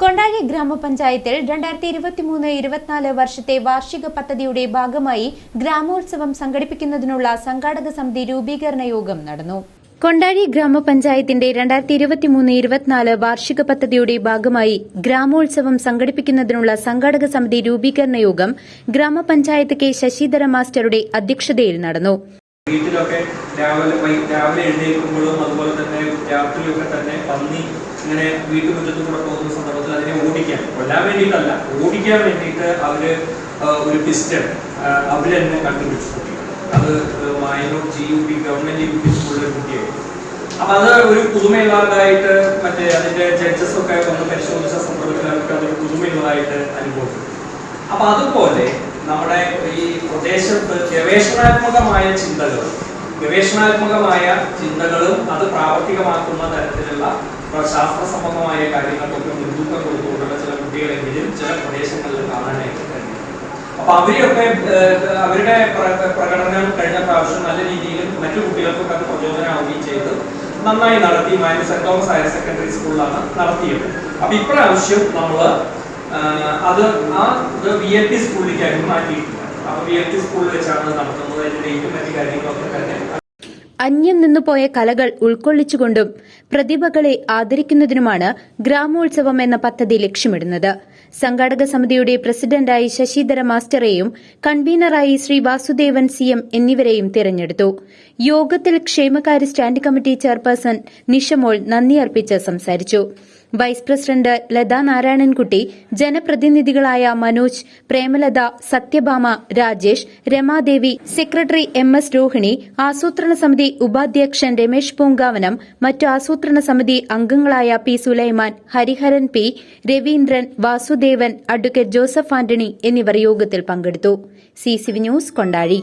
കൊണ്ടാഴി ഗ്രാമപഞ്ചായത്തിൽ രണ്ടായിരത്തി ഇരുപത്തി മൂന്ന് ഇരുപത്തിനാല് വർഷത്തെ വാർഷിക പദ്ധതിയുടെ ഭാഗമായി ഗ്രാമോത്സവം സംഘടിപ്പിക്കുന്നതിനുള്ള സംഘാടക സമിതി രൂപീകരണ യോഗം നടന്നു. കൊണ്ടാഴി ഗ്രാമപഞ്ചായത്തിന്റെ രണ്ടായിരത്തി ഇരുപത്തിമൂന്ന് ഇരുപത്തിനാല് വാർഷിക പദ്ധതിയുടെ ഭാഗമായി ഗ്രാമോത്സവം സംഘടിപ്പിക്കുന്നതിനുള്ള സംഘാടക സമിതി രൂപീകരണ യോഗം ഗ്രാമപഞ്ചായത്ത് കെ ശശിധര മാസ്റ്ററുടെ അധ്യക്ഷതയിൽ നടന്നു. വീട്ടിലൊക്കെ രാവിലെ രാവിലെ എഴുന്നേൽക്കുമ്പോഴും അതുപോലെ തന്നെ രാത്രിയൊക്കെ തന്നെ പന്നി ഇങ്ങനെ വീട്ടുമുറ്റത്തും കൂടെ പോകുന്ന സന്ദർഭത്തിൽ അതിനെ ഓടിക്കാൻ. കൊല്ലാൻ വേണ്ടിയിട്ടല്ല ഓടിക്കാൻ വേണ്ടിയിട്ട് അവർ ഒരു പിസ്റ്റൺ അവർ തന്നെ കണ്ടുപിടിച്ചു അത് Mayanur G U P government U P സ്കൂളിലെ കുട്ടിയായിരുന്നു. അപ്പൊ അത് ഒരു പുതുമയുള്ളതായിട്ട് മറ്റേ അതിന്റെ ജഡ്ജസ് ഒക്കെ വന്ന് പരിശോധിച്ച സന്ദർഭത്തിൽ അവർക്ക് അതൊരു പുതുമയുള്ളതായിട്ട് അനുഭവപ്പെട്ടു. അപ്പൊ അതുപോലെ നമ്മുടെ ഈ പ്രദേശത്ത് ഗവേഷണാത്മകമായ ചിന്തകൾ ഗവേഷണാത്മകമായ ചിന്തകളും അത് പ്രാവർത്തികമാക്കുന്ന തരത്തിലുള്ള ശാസ്ത്ര സംബന്ധമായ കാര്യങ്ങൾക്കൊക്കെ മുൻതൂക്കം കൊടുത്തുകൊണ്ടുള്ള ചില കുട്ടികളെങ്കിലും ചില പ്രദേശങ്ങളിൽ കാണാനായിട്ട് കഴിയും അപ്പൊ അവരെയൊക്കെ അവരുടെ പ്ര- പ്രകടനം കഴിഞ്ഞ പ്രാവശ്യം നല്ല രീതിയിൽ മറ്റു കുട്ടികൾക്കൊക്കെ അത് പ്രചോദനമാവുകയും ചെയ്ത്. നന്നായി നടത്തി Mani Saint Thomas higher secondary സ്കൂളിലാണ് നടത്തിയത്. അപ്പൊ ഇപ്രാവശ്യം നമ്മൾ ആഹ്, അത് ആ ഇത് വി എൽ പി സ്കൂളിലേക്കായിരുന്നു മാറ്റിയിട്ടില്ല അപ്പൊ വി എൽ പി സ്കൂളിൽ വെച്ചാണ് നടത്തുന്നത്. അതിന്റെ ഡേറ്റും മറ്റു കാര്യങ്ങളൊക്കെ തന്നെ. അന്യം നിന്നുപോയ കലകൾ ഉൾക്കൊള്ളിച്ചുകൊണ്ടും പ്രതിഭകളെ ആദരിക്കുന്നതിനുമാണ് ഗ്രാമോത്സവം എന്ന പദ്ധതി ലക്ഷ്യമിടുന്നത്. സംഘാടക സമിതിയുടെ പ്രസിഡന്റായി ശശിധര മാസ്റ്ററെയും കൺവീനറായി ശ്രീ വാസുദേവൻ സി എം എന്നിവരെയും തിരഞ്ഞെടുത്തു. യോഗത്തിൽ ക്ഷേമകാര്യ സ്റ്റാൻഡിംഗ് കമ്മിറ്റി ചെയർപേഴ്സൺ നിഷമോൾ നന്ദി അർപ്പിച്ച് സംസാരിച്ചു. Vice president Latha Narayanankutty ജനപ്രതിനിധികളായ Manoj Premalatha Sathyabhama Rajesh Ramadevi secretary M S Rohini ആസൂത്രണ സമിതി ഉപാധ്യക്ഷൻ രമേശ് പൂങ്കാവനം മറ്റു ആസൂത്രണ സമിതി അംഗങ്ങളായ P Sulaiman Hariharan P Raveendran Vasudevan advocate Joseph Antony എന്നിവർ യോഗത്തിൽ പങ്കെടുത്തു. C news Kondazhy.